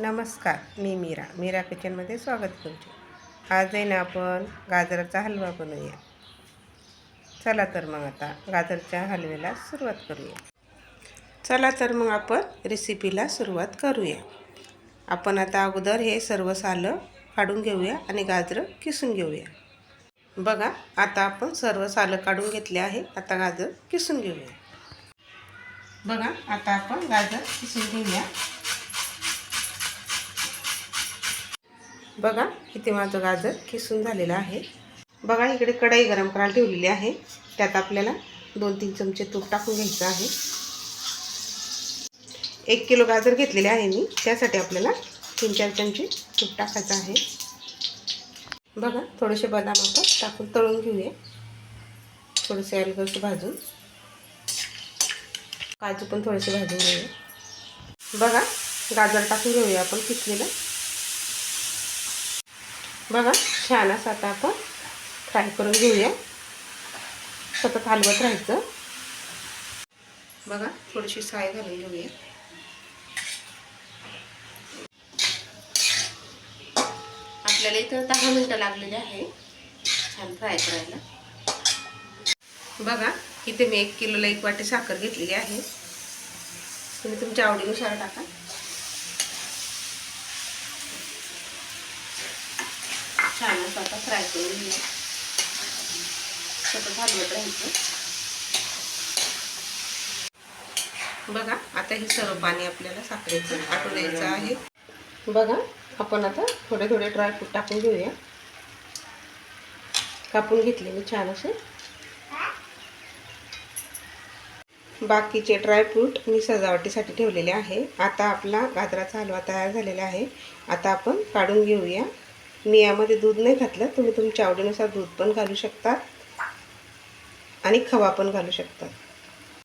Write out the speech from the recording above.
नमस्कार मी मीरा. मीरा किचनमध्ये स्वागत करते. आज आहे ना आपण गाजराचा हलवा बनवूया. चला तर मग आता गाजरच्या हलव्याला सुरुवात करूया. चला तर मग आपण रेसिपीला सुरुवात करूया. आपण आता अगोदर हे सर्व सालं काढून घेऊया आणि गाजरं किसून घेऊया. बघा आता आपण सर्व सालं काढून घेतले आहे. आता गाजर किसून घेऊया. बघा आता आपण गाजर किसून घेऊया. बघा किती माझं गाजर किसून झालेलं आहे. बघा इकडे कढई गरम करायला ठेवलेली आहे. त्यात आपल्याला दोन तीन चमचे तूप टाकून घ्यायचं आहे. एक किलो गाजर घेतलेले आहे मी. त्यासाठी आपल्याला तीन चार चमचे तूप टाकायचं आहे. बघा थोडेसे बदाम आपण टाकून तळून घेऊया. थोडेसे अलगस भाजून. काजू पण थोडेसे भाजून घेऊया. बघा गाजर टाकून घेऊया आपण किसलेलं बघा छान असं आता आपण फ्राय करून घेऊया. सतत हलवत राहायचं. बघा थोडीशी साय घालून घेऊया. आपल्याला इथं दहा मिनटं लागलेले आहे. छान फ्राय करायला. बघा इथे मी एक किलोला एक वाटी साखर घेतलेली आहे. तुम्ही तुमच्या आवडीनुसार टाका. असं आता फ्राय करून घेऊया सतत हलवत राहायचं. बघा आता हे सर्व पाणी आपल्याला साखरेचं आटू द्यायचं आहे. बघा आपण आता थोडे थोडे ड्रायफ्रूट टाकून घेऊया. कापून घेतले मी छान असे. बाकीचे ड्रायफ्रूट मी सजावटीसाठी ठेवलेले आहे. आता आपला गाजराचा हलवा तयार झालेला आहे. आता आपण काढून घेऊया. मी यामध्ये दूध नाही घातलं. तुम्ही तुमच्या आवडीनुसार दूध पण घालू शकता आणि खवा पण घालू शकता.